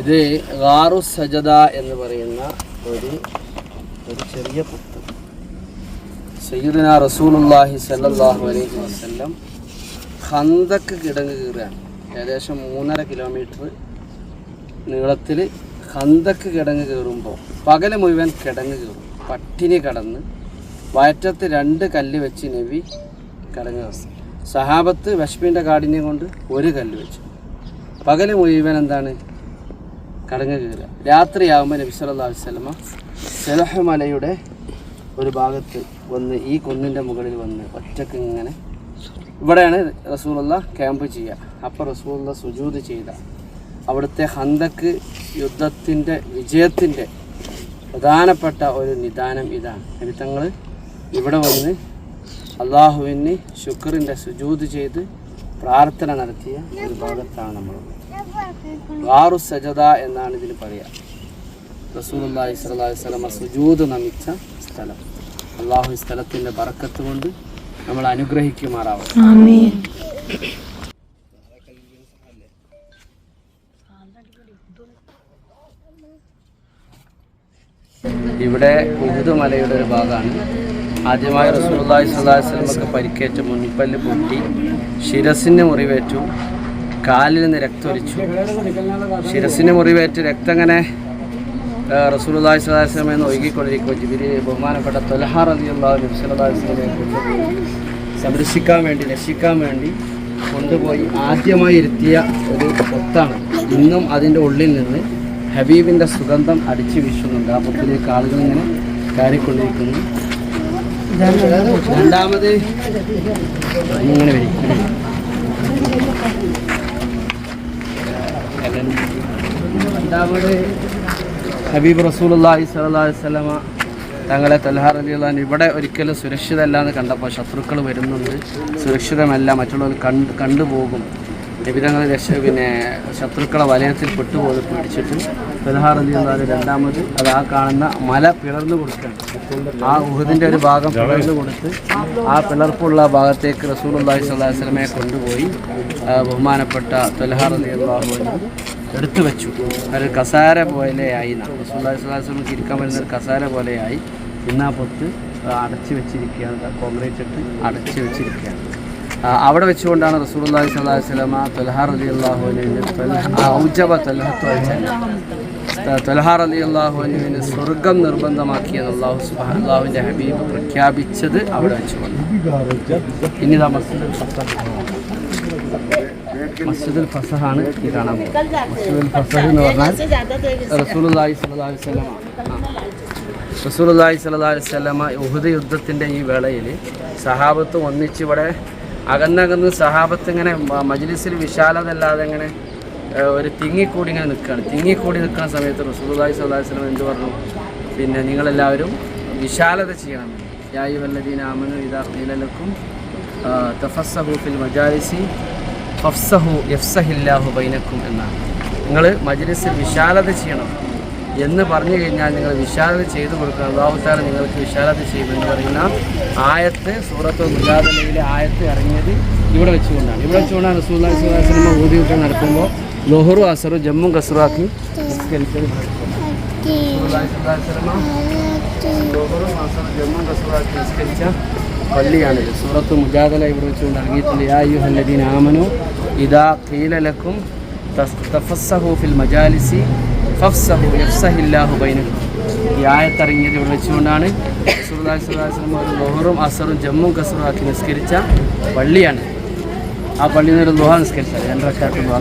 ഇത് ഗാറു സജദ എന്ന് പറയുന്ന ഒരു ഒരു ചെറിയ പുസ്തകം. സയ്യിദന റസൂലുള്ളാഹി സല്ലാഹു അലൈഹി വസ്ല്ലം ഹന്തക്ക് കിടങ്ങ് കീറുകയാണ്. ഏകദേശം മൂന്നര കിലോമീറ്റർ നീളത്തിൽ ഹന്തക്ക് കിടങ്ങ് കീറുമ്പോൾ പകൽ മുഴുവൻ കിടങ്ങ് കീറും. പട്ടിണി കടന്ന് വയറ്റത്ത് രണ്ട് കല്ല് വെച്ച് നബി കിടങ്ങ് കയറും സഹാബത്ത് വിഷമിന്റെ കാഠിന്യം കൊണ്ട് ഒരു കല്ല് വെച്ചു. പകൽ മുഴുവൻ എന്താണ്? കടങ്ങ് കീറുക. രാത്രിയാകുമ്പോൾ നബി സല്ലല്ലാഹു അലൈഹി വസല്ലമ സെലഹ് മലയുടെ ഒരു ഭാഗത്ത് വന്ന് ഈ കുന്നിന്റെ മുകളിൽ വന്ന് ഒറ്റയ്ക്ക് ഇങ്ങനെ ഇവിടെയാണ് റസൂലുള്ള ക്യാമ്പ് ചെയ്യുക. അപ്പോൾ റസൂലുള്ള സുജൂത് ചെയ്ത. അവിടുത്തെ ഹന്തക്ക് യുദ്ധത്തിന്റെ വിജയത്തിന്റെ പ്രധാനപ്പെട്ട ഒരു നിദാനം ഇതാണ്. തങ്ങൾ ഇവിടെ വന്ന് അള്ളാഹുവിന് ശുക്റിന്റെ സുജൂത് ചെയ്ത് പ്രാർത്ഥന നടത്തിയ ഒരു ഭാഗത്താണ് നമ്മളുള്ളത് ഗാറു സജദ എന്നാണ് ഇതിന് പറയുക അലൈഹി വസല്ലമ സുജൂദ് നമിച്ച സ്ഥലം. അള്ളാഹു സ്ഥലത്തിന്റെ ബറക്കത്ത് കൊണ്ട് നമ്മൾ അനുഗ്രഹിക്കുമാറാവും ഇവിടെ ഉഹുദ് മലയുടെ ഒരു ഭാഗമാണ്. ആദ്യമായി അലൈഹി വസല്ലമക്ക് പരിക്കേറ്റ് മുൻപല്ല് പൊട്ടി ശിരസിന് മുറിവേറ്റു കാലിൽ നിന്ന് രക്തമൊലിച്ചു ശിരസിന് മുറിവേറ്റ് രക്തം അങ്ങനെ അലൈഹി വസല്ലം നിന്ന് ഒഴുകിക്കൊണ്ടിരിക്കുമ്പോൾ ജിബിരി ബഹുമാനപ്പെട്ട തൊലഹാർ അലൈഹി വസല്ലം സംരക്ഷിക്കാൻ വേണ്ടി രക്ഷിക്കാൻ വേണ്ടി കൊണ്ടുപോയി ആദ്യമായി ഇരുത്തിയ ഒരു പൊത്താണ് ഇന്നും അതിന്റെ ഉള്ളിൽ നിന്ന് ഹബീബിന്റെ സുഗന്ധം അടിച്ചു വീശുന്നുണ്ട്. ആ പൊത്തിലേക്ക് ആളുകൾ ഇങ്ങനെ കയറിക്കൊണ്ടിരിക്കുന്നു. രണ്ടാമത് ഇങ്ങനെ വരും. രണ്ടാമത് ഹബീബ് അലൈഹി വസല്ലമ തങ്ങളെ തൽഹാർ അലി അള്ളഹാൻ ഇവിടെ ഒരിക്കലും സുരക്ഷിതമല്ല എന്ന് കണ്ടപ്പോൾ ശത്രുക്കൾ വരുന്നുണ്ട്. സുരക്ഷിതമല്ല മറ്റുള്ളവർ കണ്ട് കണ്ടുപോകും. നിബിതങ്ങൾ രക്ഷ പിന്നെ ശത്രുക്കളെ വലയത്തിൽ പെട്ടുപോലെ പിടിച്ചിട്ട് തൽഹാർ അലി എന്നാൽ രണ്ടാമത്. അത് ആ കാണുന്ന മല പിളർന്നു കൊടുക്കുകയാണ്. ആ ഉഹദിന്റെ ഒരു ഭാഗം പിളർന്നു കൊടുത്ത് ആ പിളർപ്പുള്ള ഭാഗത്തേക്ക് റസൂലുള്ളാഹി അള്ളാഹി അലൈഹി വസ്ലമെ കൊണ്ടുപോയി ബഹുമാനപ്പെട്ട തൊലഹാർ അലി അള്ളാഹു എടുത്തു വെച്ചു. ഒരു കസാര പോലെയായി റസൂല്ലാസ്ലാസ്ലമക്ക് ഇരിക്കാൻ പറ്റുന്ന ഒരു കസാര പോലെയായി ഇന്നാ പൊത്ത് അടച്ചു വെച്ചിരിക്കുകയാണ്. കോൺക്രീറ്റ് ഇട്ട് അടച്ചു വെച്ചിരിക്കുകയാണ്. അവിടെ വെച്ചുകൊണ്ടാണ് റസൂലുള്ളാഹി സ്വല്ലല്ലാഹി അലൈഹി വസല്ലമ തൊൽഹാർ അലി അള്ളാഹുവിന് ഔജബ തൊൽഹാർ അലി അള്ളാഹുവിന് സ്വർഗം നിർബന്ധമാക്കിയെന്ന് അള്ളാഹു സുബാൻ അള്ളാഹുവിന്റെ ഹബീബ് പ്രഖ്യാപിച്ചത് അവിടെ വെച്ചുകൊണ്ട് ഇനി ഇതാ മസ്ജിദുൽ ഫസഹാണ് ഈ കാണാൻ മസ്ജിദുൽ ഫസഹ് എന്ന് പറഞ്ഞാൽ റസൂലുള്ളാഹി സ്വല്ലല്ലാഹി വസല്ലമ ആ. റസൂലുള്ളാഹി സ്വല്ലല്ലാഹി വസല്ലമ ഉഹുദ് യുദ്ധത്തിന്റെ ഈ വേളയിൽ സഹാബത്ത് ഒന്നിച്ച് ഇവിടെ അകന്നകന്ന് സഹാബത്ത് ഇങ്ങനെ മജ്ലിസിൽ വിശാലത അല്ലാതെ ഇങ്ങനെ ഒരു തിങ്ങിക്കൂടി ഇങ്ങനെ നിൽക്കുകയാണ് തിങ്ങിക്കൂടി നിൽക്കുന്ന സമയത്ത് അലൈഹി വസല്ലം എന്ത് പറഞ്ഞു? പിന്നെ നിങ്ങളെല്ലാവരും വിശാലത ചെയ്യണം. യായി വല്ലദീന ആമനു ഇദാ ഖീലലക്കും തഫസ്സഹു ഫിൽ മജാലിസി ഫഫ്സഹു യഫ്സഹില്ലാഹു ബൈനക്കും എന്നാണ്. നിങ്ങൾ മജ്ലിസിൽ വിശാലത ചെയ്യണം. എന്ന് പറഞ്ഞു കഴിഞ്ഞാൽ നിങ്ങൾ വിശാലത ചെയ്തു കൊടുക്കുക. അള്ളാഹുത്താല നിങ്ങൾക്ക് വിശാലത ചെയ്യുമെന്ന് പറയുന്ന ആയത്ത് സൂറത്ത് മുജാദലയിലെ ആയത്ത് ഇറങ്ങിയത് ഇവിടെ വെച്ചുകൊണ്ടാണ്. ഇവിടെ വെച്ചുകൊണ്ടാണ് റസൂല്ലാ ഊതി ഊതിയിട്ട് നടക്കുമ്പോൾ ലോഹറു അസറു ജമ്മു കസറാക്കി നിസ്കരിച്ച പള്ളിയാണിത്. സൂറത്ത് മുജാദല ഇവിടെ വെച്ചുകൊണ്ട് ഇറങ്ങിയിട്ടുണ്ട്. യാ അയ്യുഹല്ലദീന ആമനു ഇദാ ഖീല ലക്കും തസ്- ഫിൽ മജാലിസി ഫഫ്സഹു ഈ ആയത്തിറങ്ങിയത് വസല്ലമ ഒരു ലോഹറും അസറും ജമ്മും കസറും ആക്കി നിസ്കരിച്ച പള്ളിയാണ്. ആ പള്ളിയിൽ നിന്നൊരു ലോഹ നിസ്കരിച്ചത് രണ്ടരക്കാട്ടുള്ളൂ